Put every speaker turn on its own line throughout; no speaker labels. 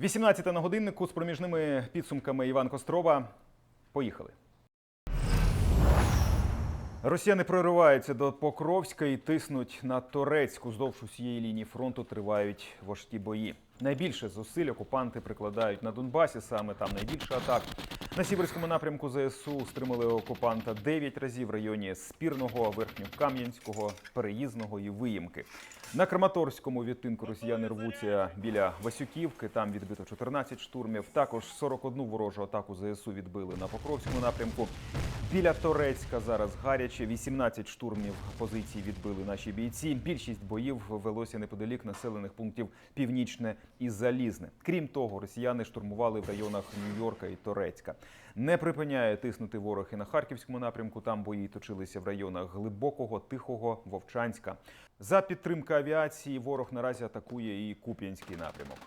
18 на годиннику з проміжними підсумками Іван Кострова. Поїхали. Росіяни прориваються до Покровська і тиснуть на Торецьку. Здовж усієї лінії фронту тривають важкі бої. Найбільше зусиль окупанти прикладають на Донбасі. Саме там найбільше атак. На сіверському напрямку ЗСУ стримали окупанта 9 разів в районі Спірного, Верхньокам'янського, Переїзного і Виїмки. На Краматорському відтинку росіяни рвуться біля Васюківки. Там відбито 14 штурмів. Також 41 ворожу атаку ЗСУ відбили на Покровському напрямку. Біля Торецька зараз гаряче. 18 штурмів позицій відбили наші бійці. Більшість боїв велося неподалік населених пунктів Північне і Залізне. Крім того, росіяни штурмували в районах Нью-Йорка і Торецька. Не припиняє тиснути ворог і на харківському напрямку. Там бої точилися в районах Глибокого, Тихого, Вовчанська. За підтримки авіації ворог наразі атакує і Куп'янський напрямок.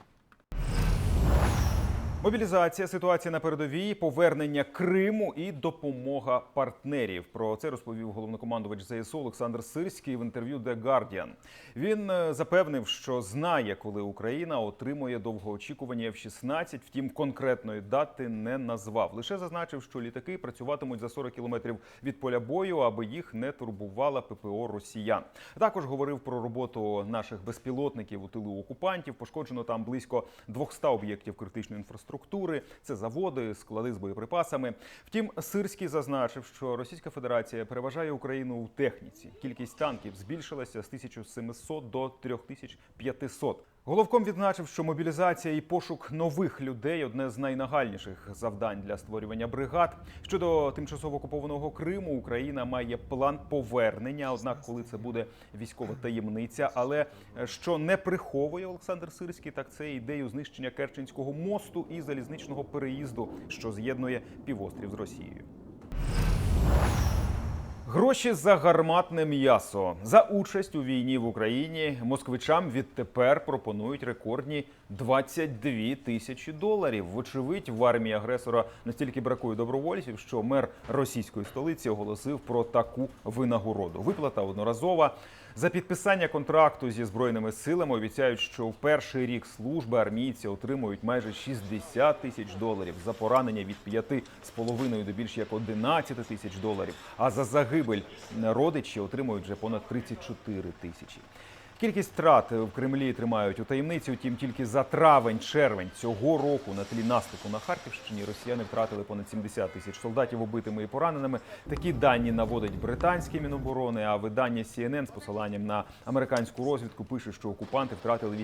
Мобілізація, ситуація на передовій, повернення Криму і допомога партнерів. Про це розповів головнокомандувач ЗСУ Олександр Сирський в інтерв'ю The Guardian. Він е, запевнив, що знає, коли Україна отримує довгоочікувані F-16, втім конкретної дати не назвав. Лише зазначив, що літаки працюватимуть за 40 кілометрів від поля бою, аби їх не турбувала ППО росіян. Також говорив про роботу наших безпілотників у тилу окупантів. Пошкоджено там близько 200 об'єктів критичної інфраструктури. Це заводи, склади з боєприпасами. Втім, Сирський зазначив, що Російська Федерація переважає Україну у техніці. Кількість танків збільшилася з 1700 до 3500. Головком відзначив, що мобілізація і пошук нових людей одне з найнагальніших завдань для створювання бригад. Щодо тимчасово окупованого Криму, Україна має план повернення. Однак, коли це буде військова таємниця, але е, що не приховує Олександр Сирський, так це ідею знищення Керченського мосту і залізничного переїзду, що з'єднує півострів з Росією. Гроші за гарматне м'ясо за участь у війні в Україні москвичам відтепер пропонують рекордні 22 тисячі доларів. Вочевидь, в армії агресора настільки бракує добровольців, що мер російської столиці оголосив про таку винагороду. Виплата одноразова. За підписання контракту зі збройними силами обіцяють, що в перший рік служби армійці отримують майже 60 тисяч доларів за поранення від 5,5 до більш як 11 тисяч доларів. А за загибель родичі отримують вже понад 34 тисячі. Кількість втрат в Кремлі тримають у таємниці. Утім, тільки за травень-червень цього року на тлі наступу на Харківщині росіяни втратили понад 70 тисяч солдатів убитими і пораненими. Такі дані наводить британське міноборони. А видання CNN з посиланням на американську розвідку пише, що окупанти втратили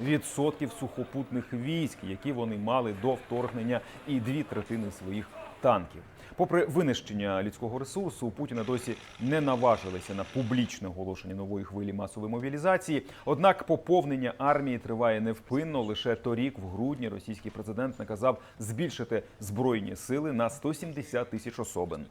87% сухопутних військ, які вони мали до вторгнення, і дві третини своїх танків. Попри винищення людського ресурсу, Путіна досі не наважилися на публічне оголошення нової хвилі масової мобілізації. Однак поповнення армії триває невпинно. Лише торік, в грудні, російський президент наказав збільшити збройні сили на 170 тисяч особин.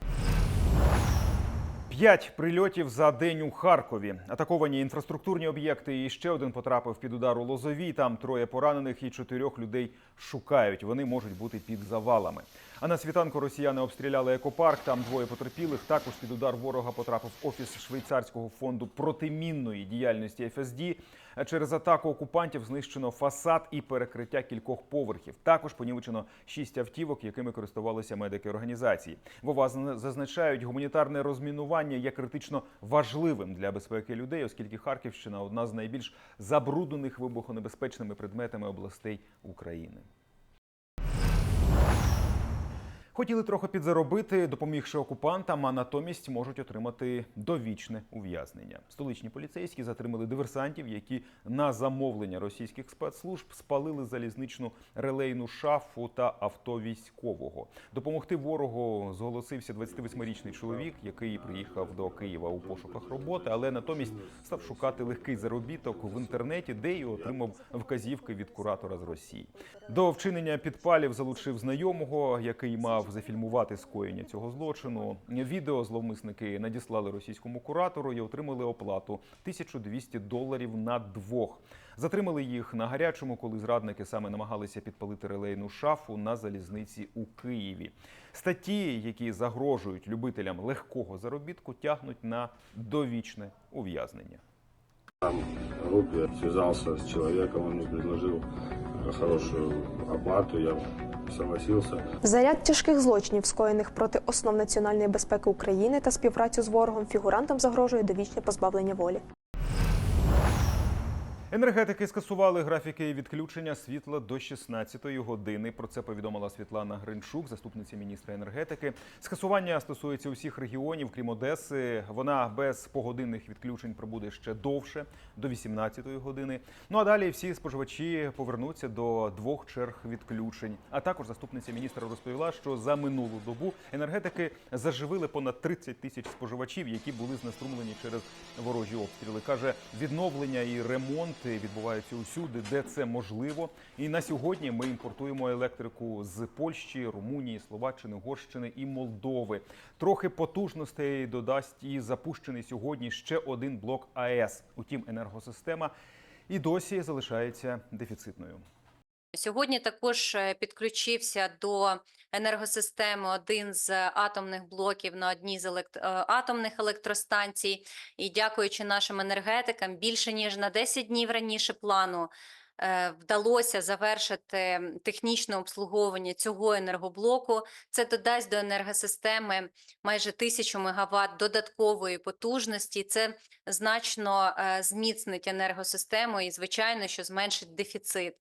П'ять прильотів за день у Харкові. Атаковані інфраструктурні об'єкти. І ще один потрапив під удар у Лозовій. Там троє поранених і чотирьох людей шукають. Вони можуть бути під завалами. А на світанку росіяни обстріляли екопарк. Там двоє потерпілих. Також під удар ворога потрапив офіс швейцарського фонду протимінної діяльності ФСД. Через атаку окупантів знищено фасад і перекриття кількох поверхів. Також понівечено шість автівок, якими користувалися медики організації. Вова зазначають, гуманітарне розмінування є критично важливим для безпеки людей, оскільки Харківщина одна з найбільш забруднених вибухонебезпечними предметами областей України. Хотіли трохи підзаробити, допомігши окупантам, а натомість можуть отримати довічне ув'язнення. Столичні поліцейські затримали диверсантів, які на замовлення російських спецслужб спалили залізничну релейну шафу та авто військового. Допомогти ворогу зголосився 28-річний чоловік, який приїхав до Києва у пошуках роботи, але натомість став шукати легкий заробіток в інтернеті, де й отримав вказівки від куратора з Росії. До вчинення підпалів залучив знайомого, який мав зафільмувати скоєння цього злочину. Відео зловмисники надіслали російському куратору і отримали оплату 1200 доларів на двох. Затримали їх на гарячому, коли зрадники саме намагалися підпалити релейну шафу на залізниці у Києві. Статті, які загрожують любителям легкого заробітку, тягнуть на довічне ув'язнення.
группе связался с человеком, он мне предложил хорошую оплату, я согласился.
Заряд тяжких злочинів, скоєних проти основ національної безпеки України та співпрацю з ворогом, фігурантам загрожує довічне позбавлення волі.
Енергетики скасували графіки відключення світла до 16-ї години. Про це повідомила Світлана Гринчук, заступниця міністра енергетики. Скасування стосується усіх регіонів, крім Одеси. Вона без погодинних відключень пробуде ще довше до 18-ї години. Ну а далі всі споживачі повернуться до двох черг відключень. А також заступниця міністра розповіла, що за минулу добу енергетики заживили понад 30 тисяч споживачів, які були знеструмлені через ворожі обстріли. каже, відновлення і ремонт відбуваються усюди, де це можливо. І на сьогодні ми імпортуємо електрику з Польщі, Румунії, Словаччини, Угорщини і Молдови. Трохи потужностей додасть і запущений сьогодні ще один блок АЕС. Утім, енергосистема і досі залишається дефіцитною.
Сьогодні також е, підключився до енергосистеми один з атомних блоків на одній з елект... е, атомних електростанцій. І дякуючи нашим енергетикам, більше ніж на 10 днів раніше плану е, вдалося завершити технічне обслуговування цього енергоблоку. Це додасть до енергосистеми майже тисячу мегаватт додаткової потужності. Це значно зміцнить енергосистему і, звичайно, що зменшить дефіцит.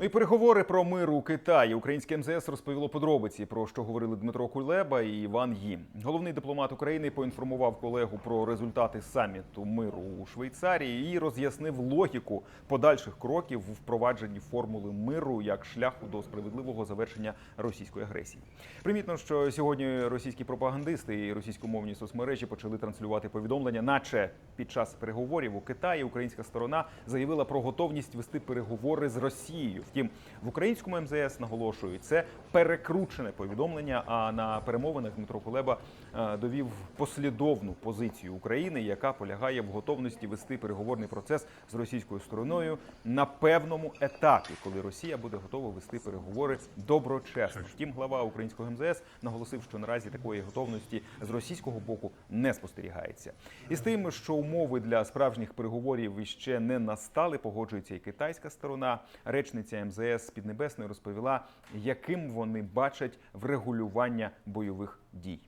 Ну і переговори про мир у Китаї. Українське МЗС розповіло подробиці про що говорили Дмитро Кулеба і Іван Ї. Головний дипломат України поінформував колегу про результати саміту миру у Швейцарії і роз'яснив логіку подальших кроків у впровадженні формули миру як шляху до справедливого завершення російської агресії. Примітно, що сьогодні російські пропагандисти і російськомовні соцмережі почали транслювати повідомлення, наче під час переговорів у Китаї українська сторона заявила про готовність вести переговори з Росією. Втім, в українському МЗС наголошують це перекручене повідомлення. А на перемовинах Дмитро Кулеба е, довів послідовну позицію України, яка полягає в готовності вести переговорний процес з російською стороною на певному етапі, коли Росія буде готова вести переговори доброчесно. Втім, глава українського МЗС наголосив, що наразі такої готовності з російського боку не спостерігається. І з тим, що умови для справжніх переговорів іще не настали, погоджується і китайська сторона. Речниця МЗС Піднебесної розповіла, яким вони бачать врегулювання бойових дій.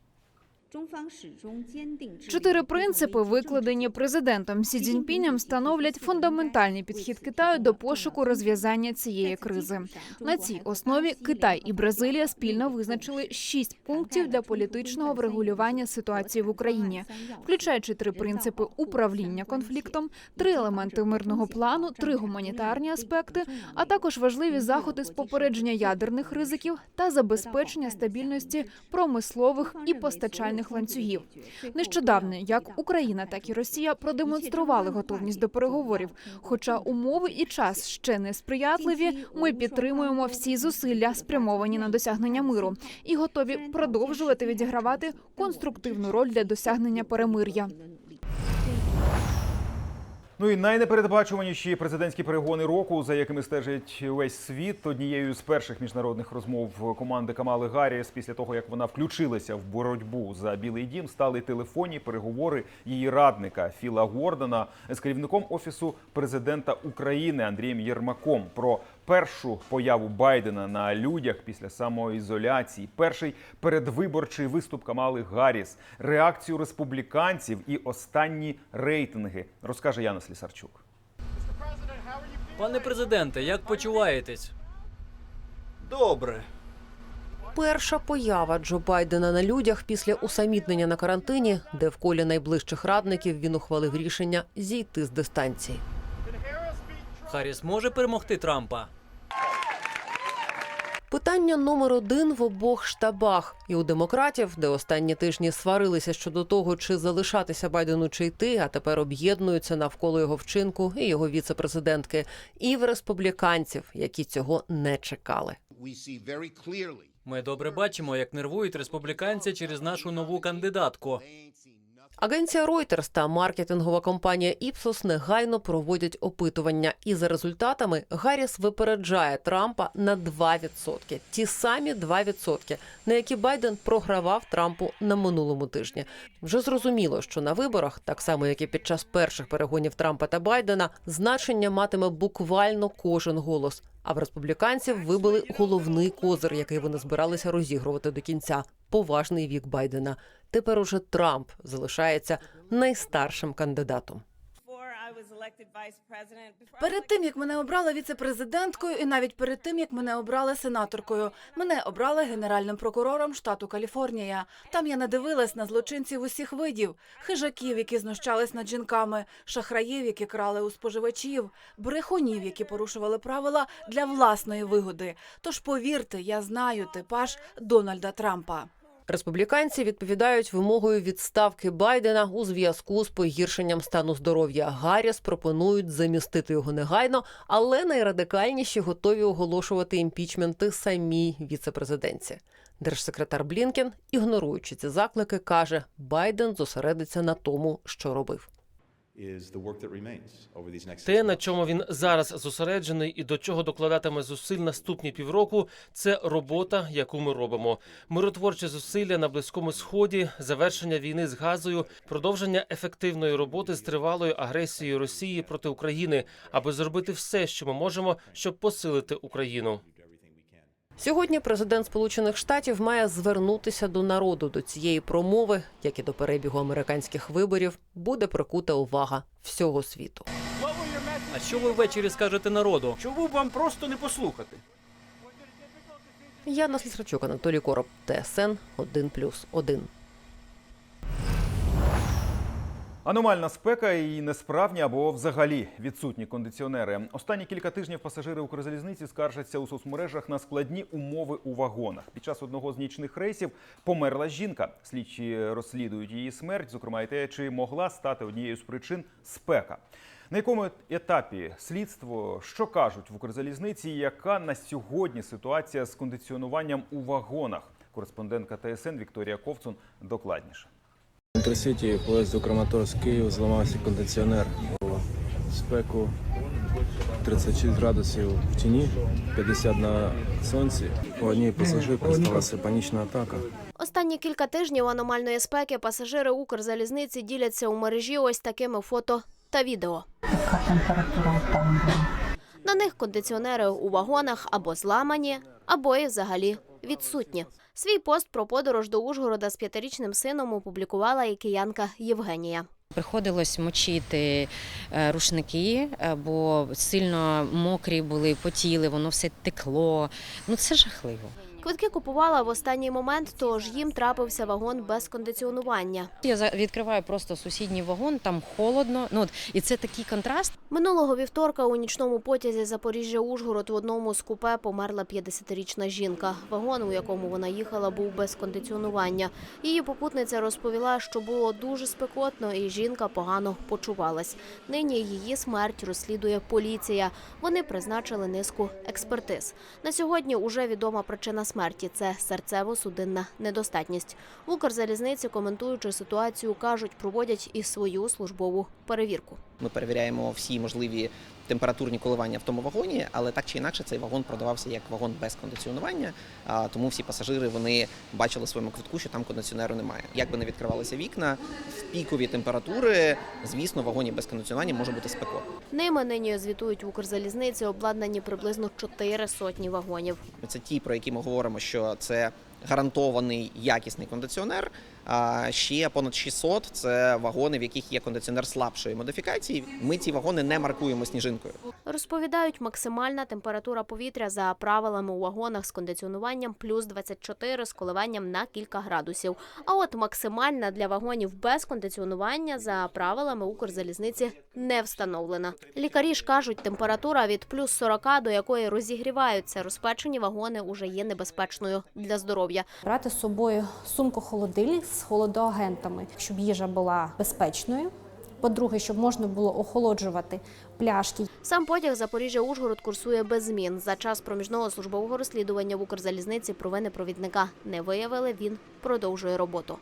Чотири принципи, викладені президентом Сі Цзіньпінем, становлять фундаментальний підхід Китаю до пошуку розв'язання цієї кризи. На цій основі Китай і Бразилія спільно визначили шість пунктів для політичного врегулювання ситуації в Україні, включаючи три принципи управління конфліктом, три елементи мирного плану, три гуманітарні аспекти, а також важливі заходи з попередження ядерних ризиків та забезпечення стабільності промислових і постачальних ланцюгів. Нещодавно як Україна, так і Росія продемонстрували готовність до переговорів. Хоча умови і час ще не сприятливі, ми підтримуємо всі зусилля, спрямовані на досягнення миру, і готові продовжувати відігравати конструктивну роль для досягнення перемир'я.
Ну і найнепередбачуваніші президентські перегони року, за якими стежить весь світ. Однією з перших міжнародних розмов команди Камали Гарріс після того, як вона включилася в боротьбу за Білий Дім, стали телефонні переговори її радника Філа Гордона з керівником офісу президента України Андрієм Єрмаком про першу появу Байдена на людях після самоізоляції, перший передвиборчий виступ Камали Гарріс, реакцію республіканців і останні рейтинги, розкаже Яна Слісарчук.
Пане президенте, як почуваєтесь?
Добре. Перша поява Джо Байдена на людях після усамітнення на карантині, де в колі найближчих радників він ухвалив рішення зійти з дистанції.
Харріс може перемогти Трампа?
Питання номер один в обох штабах і у демократів, де останні тижні сварилися щодо того, чи залишатися Байдену чи йти, а тепер об'єднуються навколо його вчинку і його віце-президентки, і в республіканців, які цього не чекали.
Ми добре бачимо, як нервують республіканці через нашу нову кандидатку.
Агенція Reuters та маркетингова компанія Ipsos негайно проводять опитування, і за результатами Гарріс випереджає Трампа на 2%. Ті самі 2%, на які Байден програвав Трампу на минулому тижні. Вже зрозуміло, що на виборах, так само як і під час перших перегонів Трампа та Байдена, значення матиме буквально кожен голос. А в республіканців вибили головний козир, який вони збиралися розігрувати до кінця поважний вік Байдена. Тепер уже Трамп залишається найстаршим кандидатом.
Перед тим як мене обрали віце-президенткою, і навіть перед тим як мене обрали сенаторкою, мене обрали генеральним прокурором штату Каліфорнія. Там я надивилась на злочинців усіх видів: хижаків, які знущались над жінками, шахраїв, які крали у споживачів, брехунів, які порушували правила для власної вигоди. Тож повірте, я знаю типаж Дональда Трампа.
Республіканці відповідають вимогою відставки Байдена у зв'язку з погіршенням стану здоров'я. Гарріс пропонують замістити його негайно, але найрадикальніші готові оголошувати імпічменти самій віцепрезиденці. Держсекретар Блінкен, ігноруючи ці заклики, каже, Байден зосередиться на тому, що робив.
Те, на чому він зараз зосереджений і до чого докладатиме зусиль наступні півроку, це робота, яку ми робимо. Миротворчі зусилля на близькому сході, завершення війни з газою, продовження ефективної роботи з тривалою агресією Росії проти України, аби зробити все, що ми можемо, щоб посилити Україну.
Сьогодні президент Сполучених Штатів має звернутися до народу до цієї промови, як і до перебігу американських виборів, буде прикута увага всього світу.
А що ви ввечері скажете народу?
Чому б вам просто не послухати?
Яна Слісарчук, Анатолій Короб, ТСН 1+,1.
Аномальна спека і несправні або взагалі відсутні кондиціонери. Останні кілька тижнів пасажири Укрзалізниці скаржаться у соцмережах на складні умови у вагонах. Під час одного з нічних рейсів померла жінка. Слідчі розслідують її смерть, зокрема і те, чи могла стати однією з причин спека. На якому етапі слідство що кажуть в Укрзалізниці? Яка на сьогодні ситуація з кондиціонуванням у вагонах? Кореспондентка ТСН Вікторія Ковцун докладніше.
В Інтерсіті поїзд у Краматорськ Київ зламався кондиціонер. Було спеку 36 градусів в тіні, 50 на сонці. У одній пасажирки сталася панічна атака.
Останні кілька тижнів аномальної спеки пасажири Укрзалізниці діляться у мережі ось такими фото та відео. На них кондиціонери у вагонах або зламані, або і взагалі відсутні. Свій пост про подорож до Ужгорода з п'ятирічним сином опублікувала і киянка Євгенія.
Приходилось мочити е, рушники, е, бо сильно мокрі були, потіли, воно все текло. Ну це жахливо.
Квитки купувала в останній момент, тож їм трапився вагон без кондиціонування.
Я відкриваю просто сусідній вагон, там холодно. Ну і це такий контраст.
Минулого вівторка у нічному потязі Запоріжжя-Ужгород в одному з купе померла 50-річна жінка. Вагон, у якому вона їхала, був без кондиціонування. Її попутниця розповіла, що було дуже спекотно, і жінка погано почувалась. Нині її смерть розслідує поліція. Вони призначили низку експертиз. На сьогодні уже відома причина смерті це серцево-судинна недостатність. В Укрзалізниці, коментуючи ситуацію, кажуть, проводять і свою службову перевірку.
Ми перевіряємо всі можливі температурні коливання в тому вагоні, але так чи інакше цей вагон продавався як вагон без кондиціонування. Тому всі пасажири вони бачили в своєму квитку, що там кондиціонеру немає. Як би не відкривалися вікна, в пікові температури, звісно, в вагоні без кондиціонування може бути спекотно.
Ними нині звітують в Укрзалізниці, обладнані приблизно чотири сотні вагонів.
Це ті, про які ми говоримо, що це гарантований якісний кондиціонер. А ще понад 600 – це вагони, в яких є кондиціонер слабшої модифікації. Ми ці вагони не маркуємо сніжинкою.
Розповідають, максимальна температура повітря за правилами у вагонах з кондиціонуванням плюс 24 з коливанням на кілька градусів. А от максимальна для вагонів без кондиціонування за правилами Укрзалізниці не встановлена. Лікарі ж кажуть, температура від плюс 40, до якої розігріваються розпечені вагони, уже є небезпечною для здоров'я.
Брати з собою сумку-холодильник з холодоагентами, щоб їжа була безпечною. По-друге, щоб можна було охолоджувати пляшки.
Сам потяг Запоріжжя-Ужгород курсує без змін. За час проміжного службового розслідування в Укрзалізниці провини провідника не виявили. Він продовжує роботу.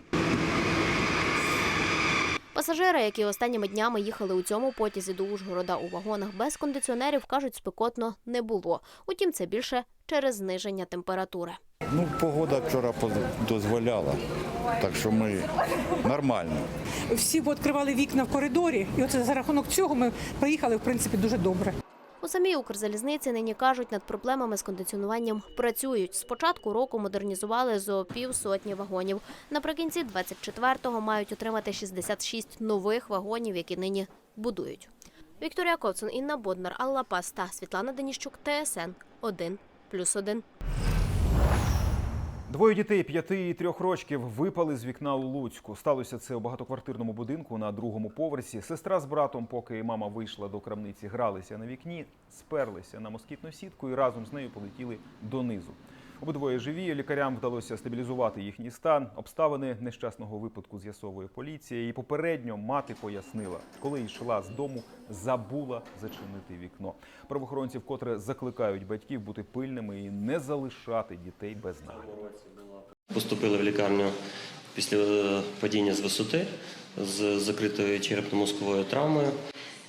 Пасажири, які останніми днями їхали у цьому потязі до Ужгорода у вагонах без кондиціонерів, кажуть, спекотно не було. Утім, це більше через зниження температури.
Ну, погода вчора дозволяла, так що ми нормально.
Всі відкривали вікна в коридорі, і оце за рахунок цього ми проїхали в принципі дуже добре.
У самій Укрзалізниці нині кажуть, над проблемами з кондиціонуванням працюють. З початку року модернізували зо півсотні вагонів. Наприкінці 24-го мають отримати 66 нових вагонів, які нині будують. Вікторія Ковцин, Інна Боднар, Алла Паста, Світлана Деніщук, ТСН 1 плюс 1.
Двоє дітей п'яти і трьох рочків випали з вікна у Луцьку. Сталося це у багатоквартирному будинку на другому поверсі. Сестра з братом, поки мама вийшла до крамниці, гралися на вікні, сперлися на москітну сітку і разом з нею полетіли донизу. Обидвоє живі. Лікарям вдалося стабілізувати їхній стан. Обставини нещасного випадку з'ясовує поліція. І попередньо мати пояснила, коли йшла з дому, забула зачинити вікно. Правоохоронці вкотре закликають батьків бути пильними і не залишати дітей без нагляду.
Поступили в лікарню після е, падіння з висоти з закритою черепно-мозковою травмою.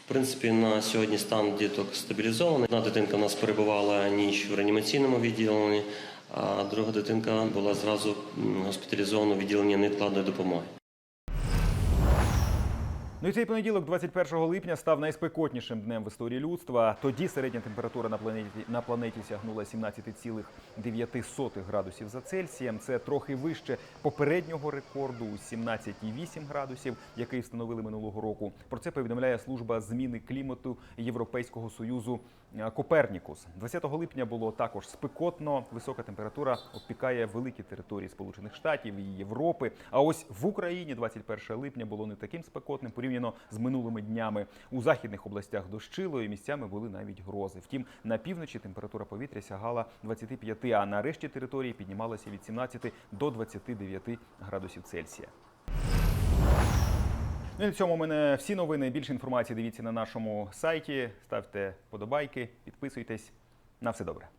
В принципі, на сьогодні стан діток стабілізований. Одна дитинка у нас перебувала ніч в реанімаційному відділенні, а друга дитинка була зразу госпіталізована в відділення невідкладної допомоги.
Ну і цей понеділок, 21 липня, став найспекотнішим днем в історії людства. Тоді середня температура на планеті на планеті сягнула 17,9 градусів за Цельсієм. Це трохи вище попереднього рекорду у 17,8 градусів, який встановили минулого року. Про це повідомляє служба зміни клімату Європейського союзу е, Копернікус. 20 липня було також спекотно. Висока температура обпікає великі території Сполучених Штатів і Європи. А ось в Україні 21 липня було не таким спекотним порівняно з минулими днями. У західних областях дощило і місцями були навіть грози. Втім, на півночі температура повітря сягала 25, а на решті території піднімалася від 17 до 29 градусів Цельсія. Ну і на цьому у мене всі новини. Більше інформації дивіться на нашому сайті. Ставте подобайки, підписуйтесь. На все добре.